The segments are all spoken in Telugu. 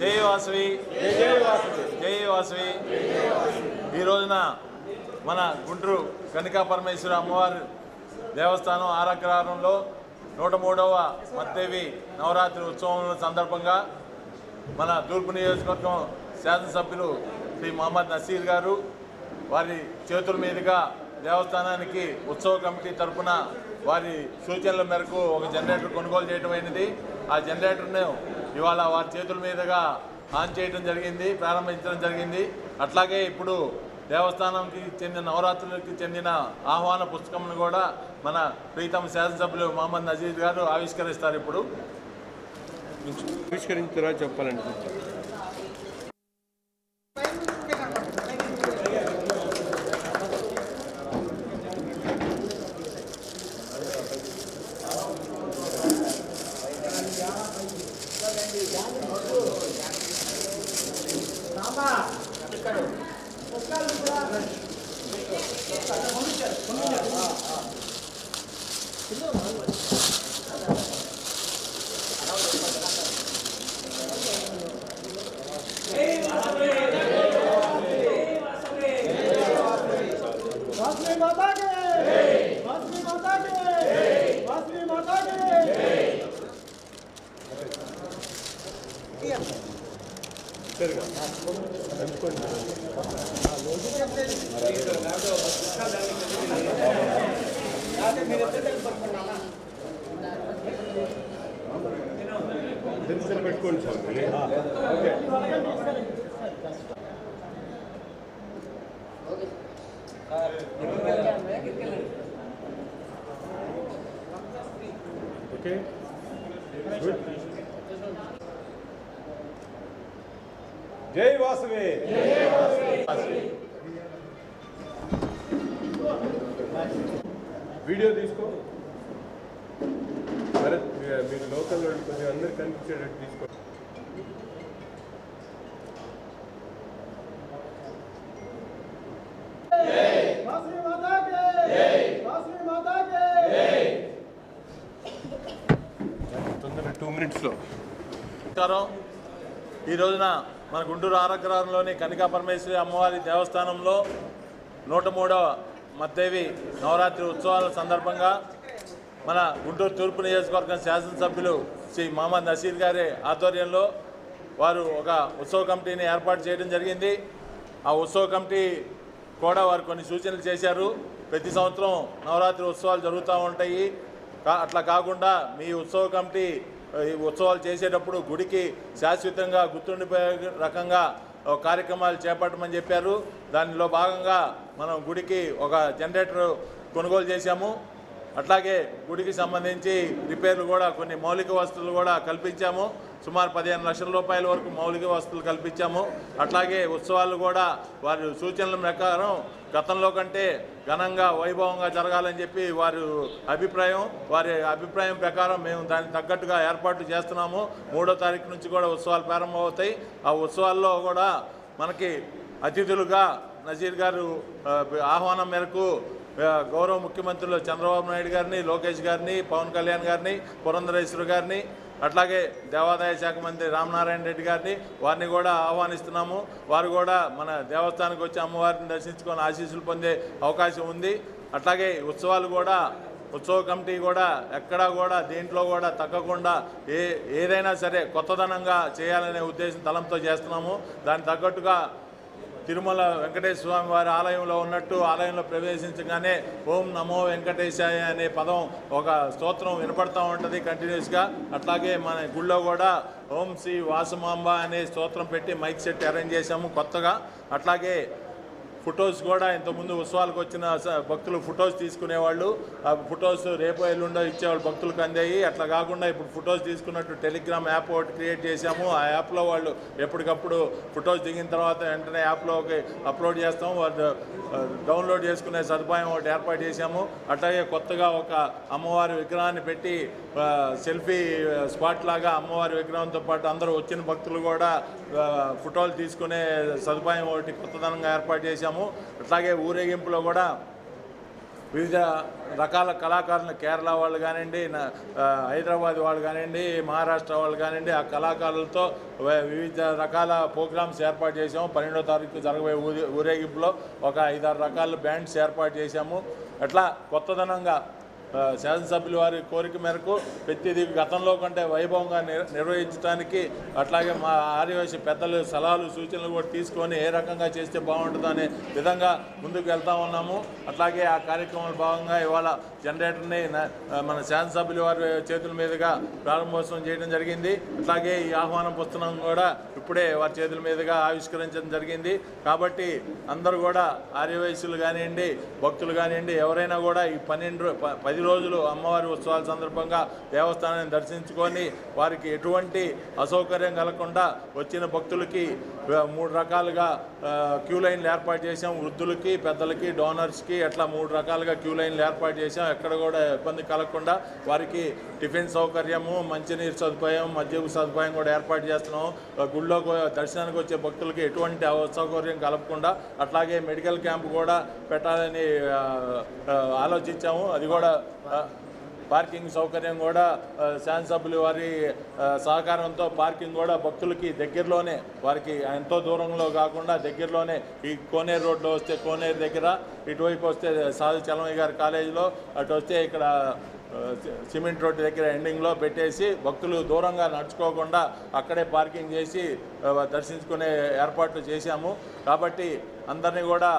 జై వాసవి జై వాసవి ఈ రోజున మన గుంటూరు కనికా పరమేశ్వర అమ్మవారి దేవస్థానం ఆరగ్రహారంలో నూట మూడవ మత్తేవి నవరాత్రి ఉత్సవం సందర్భంగా మన తూర్పు నియోజకవర్గం శాసనసభ్యులు శ్రీ మహమ్మద్ నసీర్ గారు వారి చేతుల మీదుగా దేవస్థానానికి ఉత్సవ కమిటీ తరపున వారి సూచనల మేరకు ఒక జనరేటర్ కొనుగోలు చేయడం అయినది. ఆ జనరేటర్ను ఇవాళ వారి చేతుల మీదుగా ఆన్ చేయడం జరిగింది ప్రారంభించడం జరిగింది. అట్లాగే ఇప్పుడు దేవస్థానంకి చెందిన నవరాత్రులకి చెందిన ఆహ్వాన పుస్తకంను కూడా మన ప్రీతం శాసనసభ్యులు మహమ్మద్ నజీద్ గారు ఆవిష్కరిస్తారు ఇప్పుడు. ఆవిష్కరించారా చెప్పాలండి ఓకే గుడ్ జై వాసవి వీడియో తీసుకో. భరత్ మీ- మీరు లోకల్ వాళ్ళు కొంచెం అందరు కనిపించేటట్టు తీసుకో. ఈ రోజున మన గుంటూరు ఆరగ్రహంలోని కనికా పరమేశ్వరి అమ్మవారి దేవస్థానంలో నూట మూడవ మద్దేవి నవరాత్రి ఉత్సవాల సందర్భంగా మన గుంటూరు తూర్పు నియోజకవర్గం శాసనసభ్యులు శ్రీ మహమ్మద్ నసీర్ గారి ఆధ్వర్యంలో వారు ఒక ఉత్సవ కమిటీని ఏర్పాటు చేయడం జరిగింది. ఆ ఉత్సవ కమిటీ కూడా వారు కొన్ని సూచనలు చేశారు. ప్రతి సంవత్సరం నవరాత్రి ఉత్సవాలు జరుగుతూ ఉంటాయి. కా- అట్లా కాకుండా మీ ఉత్సవ కమిటీ ఉత్సవాలు చేసేటప్పుడు గుడికి శాశ్వతంగా గుర్తుండిపోయే రకంగా కార్యక్రమాలు చేపట్టమని చెప్పారు. దానిలో భాగంగా మనం గుడికి ఒక జనరేటర్ కొనుగోలు చేశాము. అట్లాగే గుడికి సంబంధించి రిపేర్లు కూడా కొన్ని మౌలిక వస్తువులు కూడా కల్పించాము. సుమారు పదిహేను లక్షల రూపాయల వరకు మౌలిక వస్తువులు కల్పించాము. అట్లాగే ఉత్సవాలు కూడా వారి సూచనల ప్రకారం గతంలో కంటే ఘనంగా వైభవంగా జరగాలని చెప్పి వారి అభిప్రాయం వారి అభిప్రాయం ప్రకారం మేము దానికి తగ్గట్టుగా ఏర్పాట్లు చేస్తున్నాము. మూడో తారీఖు నుంచి కూడా ఉత్సవాలు ప్రారంభమవుతాయి. ఆ ఉత్సవాల్లో కూడా మనకి అతిథులుగా నజీర్ గారు ఆహ్వానం మేరకు గౌరవ ముఖ్యమంత్రులు చంద్రబాబు నాయుడు గారిని లోకేష్ గారిని పవన్ కళ్యాణ్ గారిని పురంధరేశ్వరు గారిని అట్లాగే దేవాదాయ శాఖ మంత్రి రామనారాయణ రెడ్డి గారిని వారిని కూడా ఆహ్వానిస్తున్నాము. వారు కూడా మన దేవస్థానానికి వచ్చి అమ్మవారిని దర్శించుకొని ఆశీస్సులు పొందే అవకాశం ఉంది. అట్లాగే ఉత్సవాలు కూడా ఉత్సవ కమిటీ కూడా ఎక్కడా కూడా దేంట్లో కూడా తగ్గకుండా ఏ ఏదైనా సరే కొత్తదనంగా చేయాలనే ఉద్దేశం తలంతో చేస్తున్నాము. దానికి తగ్గట్టుగా తిరుమల వెంకటేశ్వర స్వామి వారి ఆలయంలో ఉన్నట్టు ఆలయంలో ప్రవేశించగానే ఓం నమో వెంకటేశాయ అనే పదం ఒక స్తోత్రం వినపడతా ఉంటుంది కంటిన్యూస్గా. అట్లాగే మన గుళ్ళో కూడా ఓం శ్రీ వాసుమాంబ అనే స్తోత్రం పెట్టి మైక్ సెట్ అరేంజ్ చేశాము కొత్తగా. అట్లాగే ఫొటోస్ కూడా ఇంతకుముందు ఉత్సవాలకు వచ్చిన స- భక్తులు ఫొటోస్ తీసుకునేవాళ్ళు. ఆ ఫొటోస్ రేపు ఎల్లుండో ఇచ్చేవాళ్ళు భక్తులకు అందాయి. అట్లా కాకుండా ఇప్పుడు ఫొటోస్ తీసుకున్నట్టు టెలిగ్రామ్ యాప్ ఒకటి క్రియేట్ చేశాము. ఆ యాప్లో వాళ్ళు ఎప్పటికప్పుడు ఫొటోస్ దిగిన తర్వాత వెంటనే యాప్లోకి అప్లోడ్ చేస్తాము. వాళ్ళు డౌన్లోడ్ చేసుకునే సదుపాయం ఒకటి ఏర్పాటు చేశాము. అట్లాగే కొత్తగా ఒక అమ్మవారి విగ్రహాన్ని పెట్టి సెల్ఫీ స్పాట్ లాగా అమ్మవారి విగ్రహంతో పాటు అందరూ వచ్చిన భక్తులు కూడా ఫోటోలు తీసుకునే సదుపాయం ఒకటి కొత్తదనంగా ఏర్పాటు చేశాము. అట్లాగే ఊరేగింపులో కూడా వివిధ రకాల కళాకారులు కేరళ వాళ్ళు కానివ్వండి హైదరాబాద్ వాళ్ళు కానివ్వండి మహారాష్ట్ర వాళ్ళు కానివ్వండి ఆ కళాకారులతో వివిధ రకాల ప్రోగ్రామ్స్ ఏర్పాటు చేసాము పన్నెండో తారీఖు జరగబోయే ఊరే ఊరేగింపులో ఒక ఐదారు రకాల బ్యాండ్స్ ఏర్పాటు చేశాము. అట్లా కొత్తదనంగా శాసనసభ్యుల వారి కోరిక మేరకు ప్రతిదీ గతంలో కంటే వైభవంగా నిర్వహించడానికి అట్లాగే మా ఆదివాసీ పెద్దలు సలహాలు సూచనలు కూడా తీసుకొని ఏ రకంగా చేస్తే బాగుంటుందనే విధంగా ముందుకు వెళ్తా ఉన్నాము. అట్లాగే ఆ కార్యక్రమంలో భాగంగా ఇవాళ జనరేటర్ని మన శాసనసభ్యుల వారి చేతుల మీదుగా ప్రారంభోత్సవం చేయడం జరిగింది. అట్లాగే ఈ ఆహ్వానం పుస్తకం కూడా ఇప్పుడే వారి చేతుల మీదుగా ఆవిష్కరించడం జరిగింది. కాబట్టి అందరూ కూడా ఆర్యవయస్సులు కానివ్వండి భక్తులు కానివ్వండి ఎవరైనా కూడా ఈ పన్నెండు పది ప- పది రోజులు అమ్మవారి ఉత్సవాల సందర్భంగా దేవస్థానాన్ని దర్శించుకొని వారికి ఎటువంటి అసౌకర్యం కలగకుండా వచ్చిన భక్తులకి మూడు రకాలుగా క్యూ లైన్లు ఏర్పాటు చేసాం వృద్ధులకి పెద్దలకి డోనర్స్కి అట్లా మూడు రకాలుగా క్యూ లైన్లు ఏర్పాటు చేసాం ఎక్కడ కూడా ఇబ్బంది కలగకుండా వారికి టిఫిన్ సౌకర్యము మంచినీరు సదుపాయం మద్యపు సదుపాయం కూడా ఏర్పాటు చేస్తున్నాం. గుళ్ళో దర్శనానికి వచ్చే భక్తులకి ఎటువంటి అసౌకర్యం కలగకుండా అట్లాగే మెడికల్ క్యాంప్ కూడా పెట్టాలని ఆలోచించాము. అది కూడా పార్కింగ్ సౌకర్యం కూడా శాసనసభ్యులు వారి సహకారంతో పార్కింగ్ కూడా భక్తులకి దగ్గరలోనే వారికి ఎంతో దూరంలో కాకుండా దగ్గరలోనే ఈ కోనేరు రోడ్లో వస్తే కోనేరు దగ్గర ఇటువైపు వస్తే సాధు చలమయ్య గారి కాలేజీలో అటు వస్తే ఇక్కడ సిమెంట్ రోడ్డు దగ్గర ఎండింగ్లో పెట్టేసి భక్తులు దూరంగా నడుచుకోకుండా అక్కడే పార్కింగ్ చేసి దర్శించుకునే ఏర్పాట్లు చేశాము. కాబట్టి అందరినీ కూడా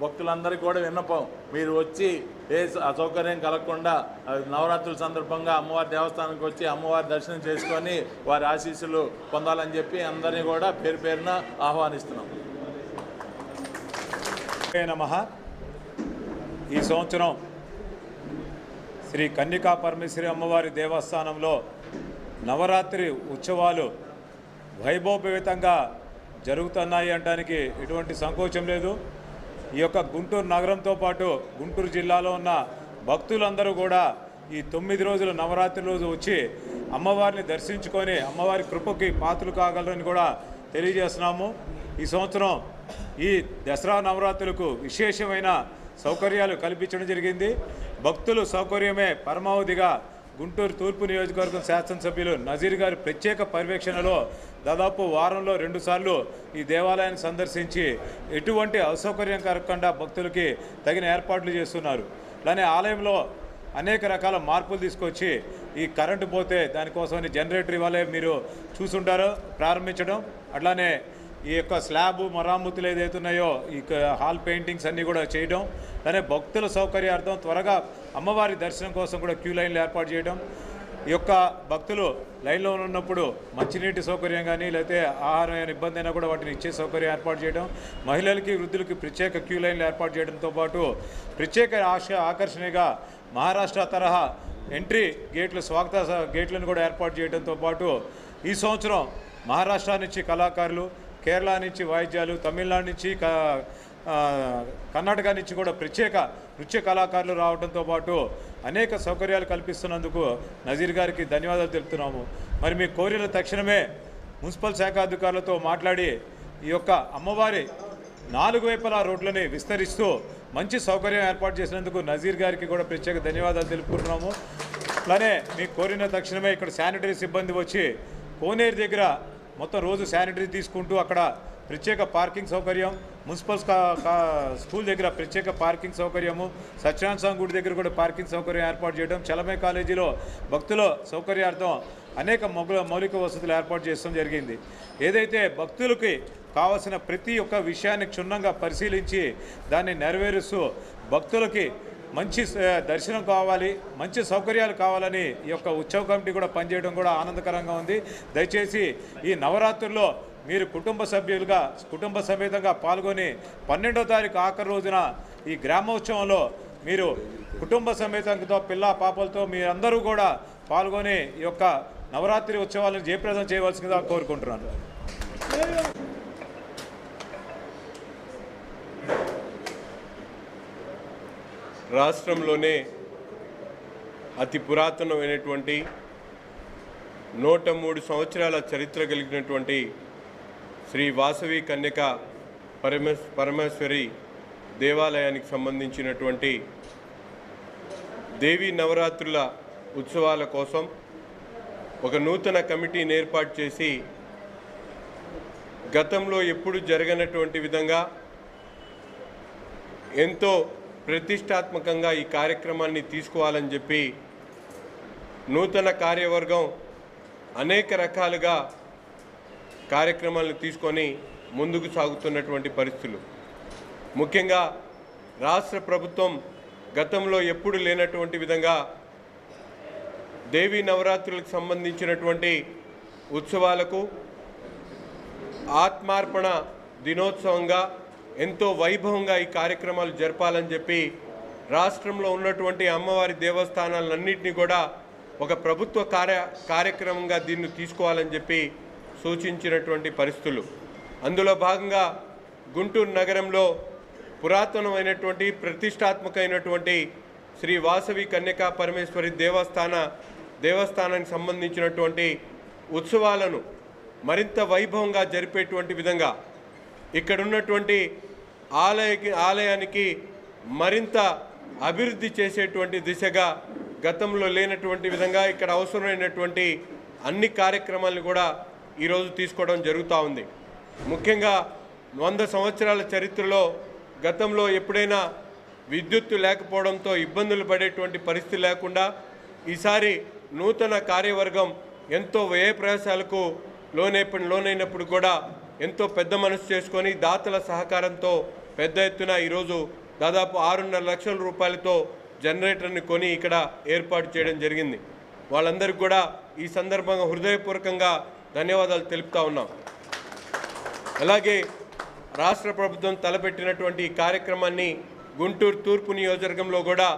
భక్తులందరికీ కూడా విన్నపం. మీరు వచ్చి ఏ అసౌకర్యం కలగకుండా నవరాత్రుల సందర్భంగా అమ్మవారి దేవస్థానానికి వచ్చి అమ్మవారి దర్శనం చేసుకొని వారి ఆశీస్సులు పొందాలని చెప్పి అందరినీ కూడా పేరు పేరున ఆహ్వానిస్తున్నాం. నమ. ఈ సంవత్సరం శ్రీ కన్నికా పరమేశ్వరి అమ్మవారి దేవస్థానంలో నవరాత్రి ఉత్సవాలు వైభవపేతంగా జరుగుతున్నాయి అనడానికి ఎటువంటి సంకోచం లేదు. ఈ యొక్క గుంటూరు నగరంతో పాటు గుంటూరు జిల్లాలో ఉన్న భక్తులందరూ కూడా ఈ తొమ్మిది రోజులు నవరాత్రి రోజు వచ్చి అమ్మవారిని దర్శించుకొని అమ్మవారి కృపకి పాత్రలు కాగలరని కూడా తెలియజేస్తున్నాము. ఈ సంవత్సరం ఈ దసరా నవరాత్రులకు విశేషమైన సౌకర్యాలు కల్పించడం జరిగింది. భక్తులు సౌకర్యమే పరమావధిగా గుంటూరు తూర్పు నియోజకవర్గం శాసనసభ్యులు నజీర్ గారి ప్రత్యేక పర్యవేక్షణలో దాదాపు వారంలో రెండుసార్లు ఈ దేవాలయాన్ని సందర్శించి ఎటువంటి అసౌకర్యం కలగకుండా భక్తులకి తగిన ఏర్పాట్లు చేస్తున్నారు. అలానే ఆలయంలో అనేక రకాల మార్పులు తీసుకొచ్చి ఈ కరెంటు పోతే దానికోసమని జనరేటర్ ఇవ్వాలి మీరు చూసుంటారో ప్రారంభించడం. అట్లానే ఈ యొక్క స్లాబ్ మరామతులు ఏదైతే ఉన్నాయో ఈ హాల్ పెయింటింగ్స్ అన్నీ కూడా చేయడం. అలానే భక్తుల సౌకర్యార్థం త్వరగా అమ్మవారి దర్శనం కోసం కూడా క్యూ లైన్లు ఏర్పాటు చేయడం. ఈ యొక్క భక్తులు లైన్లో ఉన్నప్పుడు మంచినీటి సౌకర్యం కానీ లేకపోతే ఆహారం ఇబ్బంది అయినా కూడా వాటిని ఇచ్చే సౌకర్యం ఏర్పాటు చేయడం మహిళలకి వృద్ధులకి ప్రత్యేక క్యూ లైన్లు ఏర్పాటు చేయడంతో పాటు ప్రత్యేక ఆశ ఆకర్షణగా మహారాష్ట్ర తరహా ఎంట్రీ గేట్లు స్వాగత గేట్లను కూడా ఏర్పాటు చేయడంతో పాటు ఈ సంవత్సరం మహారాష్ట్ర నుంచి కళాకారులు కేరళ నుంచి వాయిద్యాలు తమిళనాడు నుంచి కర్ణాటక నుంచి కూడా ప్రత్యేక నృత్య కళాకారులు రావడంతో పాటు అనేక సౌకర్యాలు కల్పిస్తున్నందుకు నజీర్ గారికి ధన్యవాదాలు తెలుపుతున్నాము. మరి మీ కోరిన తక్షణమే మున్సిపల్ శాఖ అధికారులతో మాట్లాడి ఈ యొక్క అమ్మవారి నాలుగు వైపులా రోడ్లని విస్తరిస్తూ మంచి సౌకర్యం ఏర్పాటు చేసినందుకు నజీర్ గారికి కూడా ప్రత్యేక ధన్యవాదాలు తెలుపుకుంటున్నాము. అలానే మీకు కోరిన తక్షణమే ఇక్కడ శానిటరీ సిబ్బంది వచ్చి కోనేరు దగ్గర మొత్తం రోజు శానిటరీ తీసుకుంటూ అక్కడ ప్రత్యేక పార్కింగ్ సౌకర్యం మున్సిపల్ కా- కా- స్కూల్ దగ్గర ప్రత్యేక పార్కింగ్ సౌకర్యము సత్యనారాయణ స్వామి గుడి దగ్గర కూడా పార్కింగ్ సౌకర్యం ఏర్పాటు చేయడం చలమే కాలేజీలో భక్తుల సౌకర్యార్థం అనేక మొగ మౌలిక వసతులు ఏర్పాటు చేయడం జరిగింది. ఏదైతే భక్తులకి కావలసిన ప్రతి ఒక్క విషయాన్ని క్షుణ్ణంగా పరిశీలించి దాన్ని నెరవేరుస్తూ భక్తులకి మంచి దర్శనం కావాలి మంచి సౌకర్యాలు కావాలని ఈ యొక్క ఉత్సవ కమిటీ కూడా పనిచేయడం కూడా ఆనందకరంగా ఉంది. దయచేసి ఈ నవరాత్రుల్లో మీరు కుటుంబ సభ్యులుగా కుటుంబ సమేతంగా పాల్గొని పన్నెండో తారీఖు ఆఖరి రోజున ఈ గ్రామోత్సవంలో మీరు కుటుంబ సమేతంతో పిల్ల పాపలతో మీరందరూ కూడా పాల్గొని ఈ యొక్క నవరాత్రి ఉత్సవాలను జయప్రదం చేయవలసిందిగా కోరుకుంటున్నాను. రాష్ట్రంలోనే అతి పురాతనమైనటువంటి నూట మూడు సంవత్సరాల చరిత్ర కలిగినటువంటి శ్రీ వాసవి కన్యక పరమేశ్ పరమేశ్వరి దేవాలయానికి సంబంధించినటువంటి దేవీ నవరాత్రుల ఉత్సవాల కోసం ఒక నూతన కమిటీని ఏర్పాటు చేసి గతంలో ఎప్పుడు జరగనటువంటి విధంగా ఎంతో ప్రతిష్టాత్మకంగా ఈ కార్యక్రమాన్ని తీసుకోవాలని చెప్పి నూతన కార్యవర్గం అనేక రకాలుగా కార్యక్రమాలను తీసుకొని ముందుకు సాగుతున్నటువంటి పరిస్థితులు. ముఖ్యంగా రాష్ట్ర ప్రభుత్వం గతంలో ఎప్పుడు లేనటువంటి విధంగా దేవీ నవరాత్రులకు సంబంధించినటువంటి ఉత్సవాలకు ఆత్మార్పణ దినోత్సవంగా ఎంతో వైభవంగా ఈ కార్యక్రమాలు జరపాలని చెప్పి రాష్ట్రంలో ఉన్నటువంటి అమ్మవారి దేవస్థానాలన్నింటినీ కూడా ఒక ప్రభుత్వ కార్య కార్యక్రమంగా దీన్ని తీసుకోవాలని చెప్పి సూచించినటువంటి పరిస్థితులు. అందులో భాగంగా గుంటూరు నగరంలో పురాతనమైనటువంటి ప్రతిష్టాత్మకమైనటువంటి శ్రీ వాసవి కన్యకా పరమేశ్వరి దేవస్థాన దేవస్థానానికి సంబంధించినటువంటి ఉత్సవాలను మరింత వైభవంగా జరిపేటువంటి విధంగా ఇక్కడ ఉన్నటువంటి ఆలయకి ఆలయానికి మరింత అభివృద్ధి చేసేటువంటి దిశగా గతంలో లేనటువంటి విధంగా ఇక్కడ అవసరమైనటువంటి అన్ని కార్యక్రమాలను కూడా ఈరోజు తీసుకోవడం జరుగుతూ ఉంది. ముఖ్యంగా వంద సంవత్సరాల చరిత్రలో గతంలో ఎప్పుడైనా విద్యుత్తు లేకపోవడంతో ఇబ్బందులు పడేటువంటి పరిస్థితి లేకుండా ఈసారి నూతన కార్యవర్గం ఎంతో వ్యయ ప్రయాసాలకు లోనై లోనైనప్పుడు కూడా ఎంతో పెద్ద మనసు చేసుకొని దాతల సహకారంతో పెద్ద ఎత్తున ఈరోజు దాదాపు ఆరున్నర లక్షల రూపాయలతో జనరేటర్ని కొని ఇక్కడ ఏర్పాటు చేయడం జరిగింది. వాళ్ళందరికీ కూడా ఈ సందర్భంగా హృదయపూర్వకంగా ధన్యవాదాలు తెలుపుతా ఉన్నాం. అలాగే రాష్ట్ర ప్రభుత్వం తలపెట్టినటువంటి ఈ కార్యక్రమాన్ని గుంటూరు తూర్పు నియోజకవర్గంలో కూడా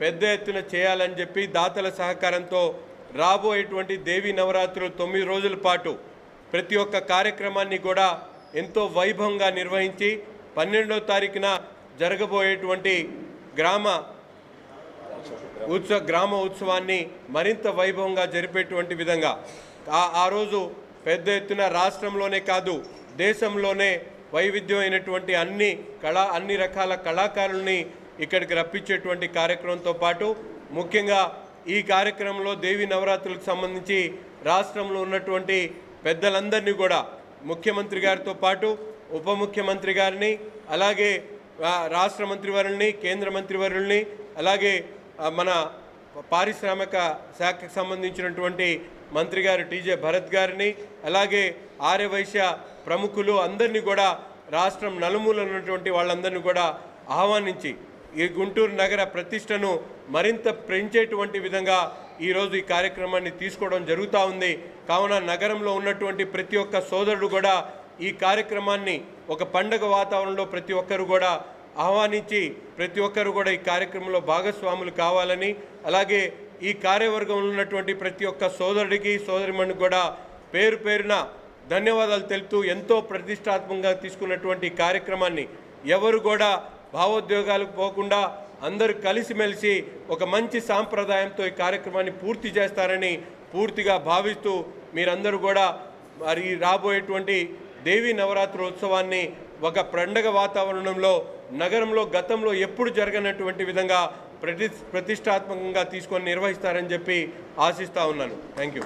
పెద్ద ఎత్తున చేయాలని చెప్పి దాతల సహకారంతో రాబోయేటువంటి దేవీ నవరాత్రులు తొమ్మిది రోజుల పాటు ప్రతి ఒక్క కార్యక్రమాన్ని కూడా ఎంతో వైభవంగా నిర్వహించి పన్నెండో తారీఖున జరగబోయేటువంటి గ్రామ ఉత్సవ గ్రామ ఉత్సవాన్ని మరింత వైభవంగా జరిపేటువంటి విధంగా ఆ రోజు పెద్ద ఎత్తున రాష్ట్రంలోనే కాదు దేశంలోనే వైవిధ్యమైనటువంటి అన్ని కళా అన్ని రకాల కళాకారుల్ని ఇక్కడికి రప్పించేటువంటి కార్యక్రమంతో పాటు ముఖ్యంగా ఈ కార్యక్రమంలో దేవి నవరాత్రులకు సంబంధించి రాష్ట్రంలో ఉన్నటువంటి పెద్దలందరినీ కూడా ముఖ్యమంత్రి గారితో పాటు ఉప ముఖ్యమంత్రి గారిని అలాగే రాష్ట్ర మంత్రివర్యుల్ని కేంద్ర మంత్రివర్యుల్ని అలాగే మన పారిశ్రామిక శాఖకు సంబంధించినటువంటి మంత్రి గారు టీజే భరత్ గారిని అలాగే ఆర్యవైశ్య ప్రముఖులు అందరినీ కూడా రాష్ట్రం నలుమూలన ఉన్నటువంటి వాళ్ళందరినీ కూడా ఆహ్వానించి ఈ గుంటూరు నగర ప్రతిష్టను మరింత పెంచేటువంటి విధంగా ఈరోజు ఈ కార్యక్రమాన్ని తీసుకోవడం జరుగుతూ ఉంది. కావున నగరంలో ఉన్నటువంటి ప్రతి ఒక్క సోదరుడు కూడా ఈ కార్యక్రమాన్ని ఒక పండగ వాతావరణంలో ప్రతి ఒక్కరు కూడా ఆహ్వానించి ప్రతి ఒక్కరు కూడా ఈ కార్యక్రమంలో భాగస్వాములు కావాలని అలాగే ఈ కార్యవర్గంలో ఉన్నటువంటి ప్రతి ఒక్క సోదరుడికి సోదరిమణికి కూడా పేరు పేరున ధన్యవాదాలు తెలుపుతూ ఎంతో ప్రతిష్టాత్మకంగా తీసుకున్నటువంటి కార్యక్రమాన్ని ఎవరు కూడా భావోద్వేగాలకు పోకుండా అందరూ కలిసిమెలిసి ఒక మంచి సాంప్రదాయంతో ఈ కార్యక్రమాన్ని పూర్తి చేస్తారని పూర్తిగా భావిస్తూ మీరందరూ కూడా మరి రాబోయేటువంటి దేవీ నవరాత్రి ఉత్సవాన్ని ఒక పండగ వాతావరణంలో నగరంలో గతంలో ఎప్పుడు జరగనటువంటి విధంగా ప్రతి ప్రతిష్టాత్మకంగా తీసుకొని నిర్వహిస్తారని చెప్పి ఆశిస్తూ ఉన్నాను. Thank you